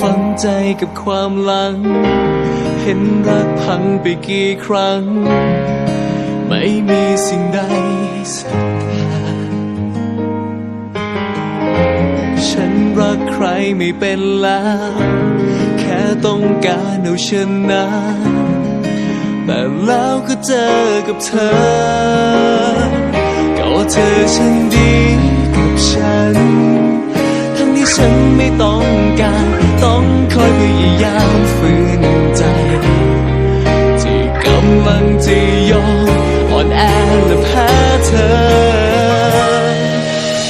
ฝังใจกับความหลัง เห็นรักพังไปกี่ครั้ง ไม่มีสิ่งใดสักอย่างฉันรักใครไม่เป็นแล้ว แค่ต้องการเอาชนะแต่แล้วก็เจอกับเธอ ก็เธอฉันดีกับฉัน ทั้งที่ฉันไม่ต้องการ ต้องคอยพยายามฝืนใจ ที่กำลังจะยอมอ่อนแอและแพ้เธอ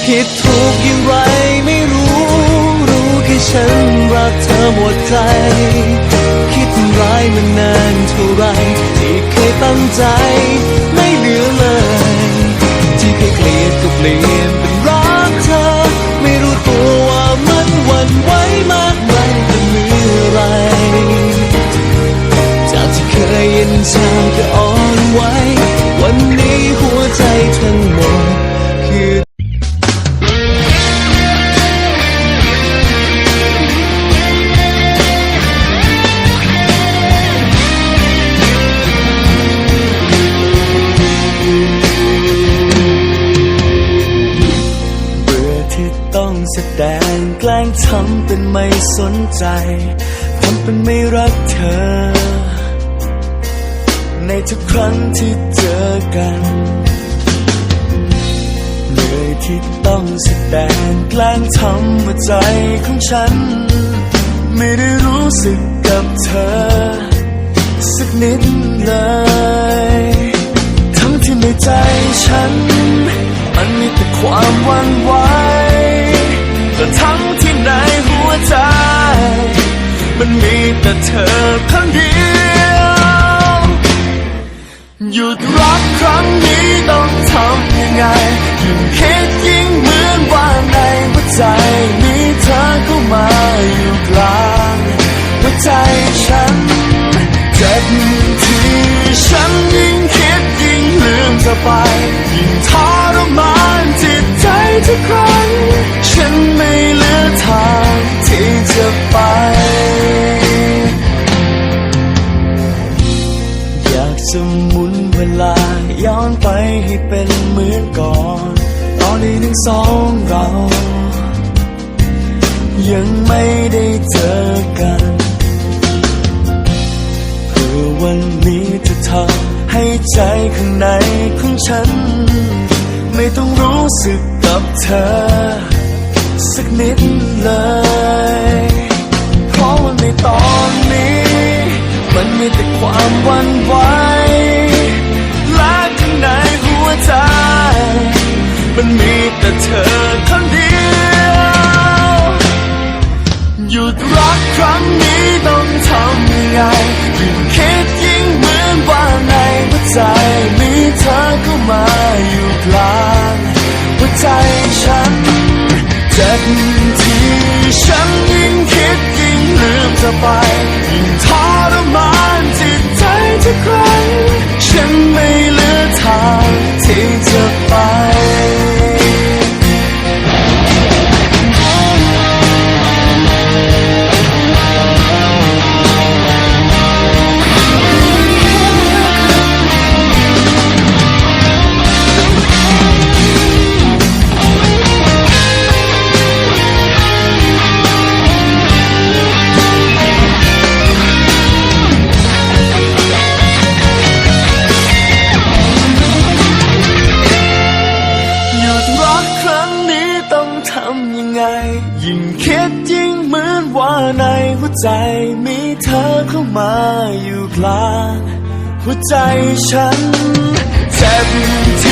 ผิดถูกอย่างไรไม่รู้ รู้แค่ฉันรักเธอหมดใจ คิดทำร้ายมันนานเท่าไรที่เคยตั้งใจ ไม่เหลือเลย ที่เคยเกลียดก็เปลี่ยน แสดงแกล้งทำเป็นไม่สนใจทำเป็นไม่รักเธอ ในทุกครั้งที่เจอกันเหนื่อยที่ต้องแสดงแกล้งทำว่าใจของฉัน ไม่ได้รู้สึกกับเธอ สักนิดเลย ทั้งที่ในใจฉันมัน ไป ยิ่งทรมานจิตใจทุกครั้ง ฉันไม่เหลือทางที่จะไป อยากจะหมุนเวลาย้อนไปให้เป็นเหมือนก่อน ตอนที่ทั้งสองเรา ยังไม่ได้เจอกันเพื่อวันนี้จะทำให้ใจข้างใน ฉัน ไม่ต้องรู้สึกกับเธอ สักนิดเลย เพราะว่าในตอนนี้ มันมีแต่ความวั่นไหวและข้างในหัวใจ มันมีแต่เธอคนเดียวหยุดรักครั้งนี้ต้องทำยังไงยิ่งคิดยิ่ง ในหัวใจมีเธอเข้ามาอยู่กลางหัวใจฉันเจ็บที่ฉันยิ่งคิดยิ่งลืมเธอไปยิ่งทรมานจิตใจทุกครั้ง ยิ่งเหมือนว่าในหัวใจมีเธอเข้ามาอยู่กลางหัวใจฉันเจ็บ